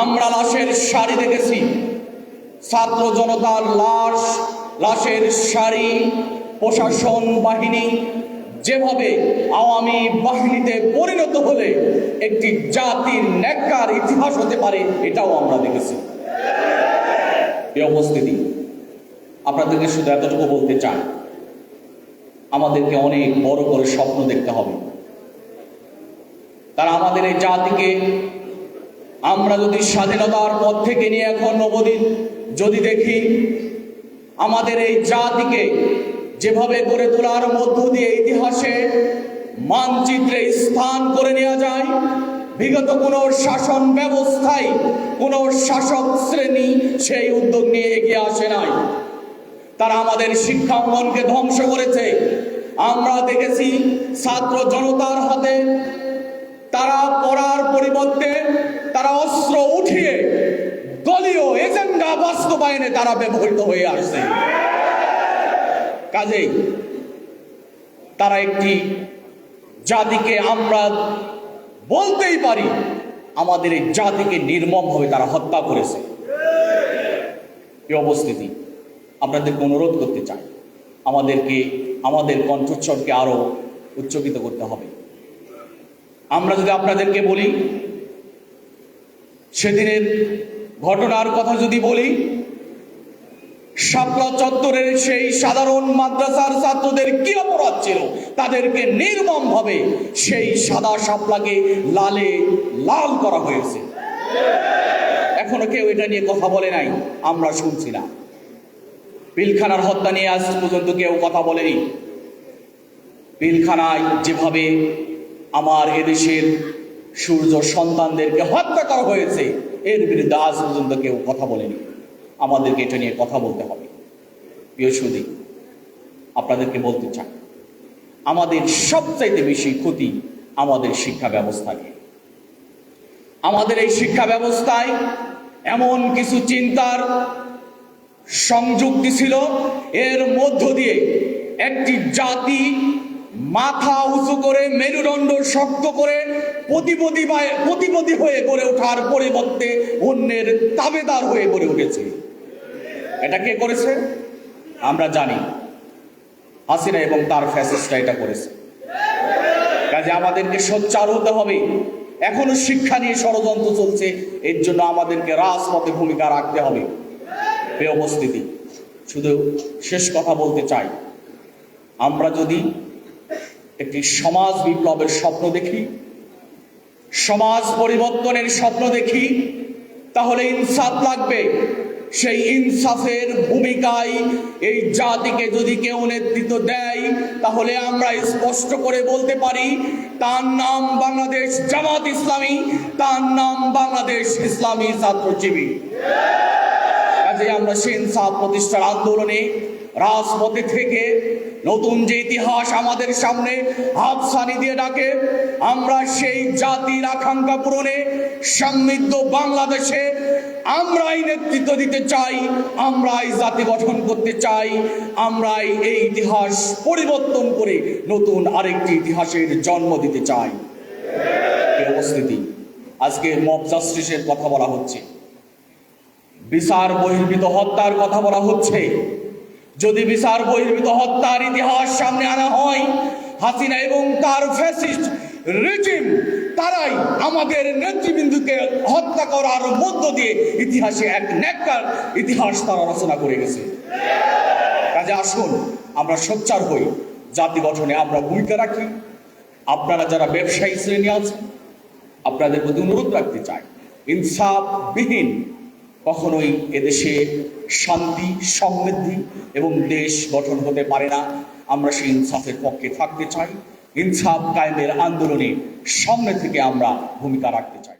আমরা লাশের শাড়ি দেখেছি। ছাত্র জনতার লাশ, লাশের শাড়ি, প্রশাসন বাহিনী যেভাবে আওয়ামী বাহিনীতে পরিণত হলে একটি জাতির ন্যাক্কার ইতিহাস হতে পারে, এটাও আমরা দেখেছি। এই উপস্থিতি আপনাদেরকে শুধু এতটুকু বলতে চাই, আমাদেরকে অনেক বড় করে স্বপ্ন দেখতে হবে। তারা আমাদের এই জাতিকে আমরা যদি স্বাধীনতার পথ থেকে নিয়ে এখন অবধি যদি দেখি আমাদের এই জাতিকে যেভাবে গড়ে তোলার মধ্য দিয়ে ইতিহাসে মানচিত্রে স্থান করে নেওয়া যায়, বিগত কোনো শাসন ব্যবস্থায় কোনো শাসক শ্রেণি সেই উদ্যোগ নিয়ে এগিয়ে আসে নাই। তারা আমাদের শিক্ষা অঙ্গনকে ধ্বংস করেছে। আমরা দেখেছি ছাত্র জনতার হাতে তারা পড়ার পরিবর্তে তারা অস্ত্র উঠিয়ে দলীয় এজেন্ডা বাস্তবায়নে তারা ব্যবহৃত হয়ে আসছে। কাজেই তারা একটি জাতিকে আমরা বলতেই পারি, আমাদের এই জাতিকে নির্মমভাবে তারা হত্যা করেছে। এই অবস্থিতি আপনাদেরকে অনুরোধ করতে চাই। আমাদেরকে, আমাদের কণ্ঠস্বরকে আরও উচ্চকিত করতে হবে। আমরা যদি আপনাদেরকে বলি, সেদিনের ঘটনার কথা যদি বলি, শাপলা চত্বরের সেই সাধারণ মাদ্রাসার ছাত্রদের কি অপরাধ ছিল? তাদেরকে নির্মম ভাবে সেই সাদা শাপলাকে লালে লাল করা হয়েছে। এখনও কেউ এটা নিয়ে কথা বলে নাই, আমরা শুনছি না। পিলখানার হত্যা নিয়ে আজ পর্যন্ত কেউ কথা বলেনি। পিলখানায় যেভাবে আমার এদেশের সূর্য সন্তানদেরকে হত্যা করা হয়েছে। এর বিরুদ্ধে আজ পর্যন্ত কেউ কথা বলেনি। আমাদেরকে এটা নিয়ে কথা বলতে হবে। সুদী আপনাদেরকে বলতে চাই, আমাদের সবচাইতে বেশি ক্ষতি আমাদের শিক্ষা ব্যবস্থাকে আমাদের এই শিক্ষা ব্যবস্থায় এমন কিছু চিন্তার সংযুক্তি ছিল, এর মধ্য দিয়ে একটি জাতি মাথা উঁচু করে মেরুদণ্ড শক্ত করে প্রতিপদী বা- প্রতিপদী হয়ে গড়ে ওঠার পরিবর্তে অন্যের তাবেদার হয়ে গড়ে উঠেছে। এটা কে করেছে? আমরা জানি। হাসিনা এবং তার ফ্যাসিস্টরা এটা করেছে। কাজে আমাদেরকে সোচ্চার হতে হবে। এখনও শিক্ষা নিয়ে ষড়যন্ত্র চলছে। এর জন্য আমাদেরকে রাজপথে ভূমিকা রাখতে হবে। প্রিয় উপস্থিতি, শুধু শেষ কথা বলতে চাই। আমরা যদি একটি সমাজ বিপ্লবের স্বপ্ন দেখি, সমাজ পরিবর্তনের স্বপ্ন দেখি, তাহলে ইনসাফ লাগবে। সেই ইনসাফের ভূমিকায় এই জাতিকে যদি কেউ নেতৃত্ব দেয়, তাহলে আমরা স্পষ্ট করে বলতে পারি, তার নাম বাংলাদেশ জামাত ইসলামী, তার নাম বাংলাদেশ ইসলামী ছাত্রজীবী। আমরা সেই ইনসাফ প্রতিষ্ঠার আন্দোলনে রাজপথে থেকে নতুন যে ইতিহাস আমাদের সামনে হাতছানি দিয়ে ডাকে, আমরা সেই জাতির আকাঙ্ক্ষা পূরণে সমৃদ্ধ বাংলাদেশে আমরাই নেতৃত্ব দিতে চাই, আমরাই জাতি গঠন করতে চাই, আমরাই এই ইতিহাস পরিবর্তন করে নতুন আরেকটি ইতিহাসের জন্ম দিতে চাই। উপস্থিতি আজকে মব জাস্টিসের কথা বলা হচ্ছে। বিচার বহির্ভূত হত্যার কথা বলা হচ্ছে। যদি বিচার বহির্ভূত হত্যার ইতিহাস সামনে আনা হয়, হাসিনা এবং তার ফ্যাসিস্ট রেজিম তারাই আমাদের নেতৃবৃন্দুকে হত্যা করার মধ্য দিয়ে ইতিহাসে এক ন্যাক্কার ইতিহাস তারা রচনা করে গেছে। কাজে আসুন, আমরা সোচ্চার হই, জাতি গঠনে আমরা ভূমিকা রাখি। আপনারা যারা ব্যবসায়ী শ্রেণি আছেন, আপনাদের প্রতি অনুরোধ রাখতে চাই, ইনসাফবিহীন কখনোই এদেশে শান্তি, সমৃদ্ধি এবং দেশ গঠন হতে পারে না। আমরা সেই ইনসাফের পক্ষে থাকতে চাই। ইনসাফ কায়েমের আন্দোলনে সামনে থেকে আমরা ভূমিকা রাখতে চাই।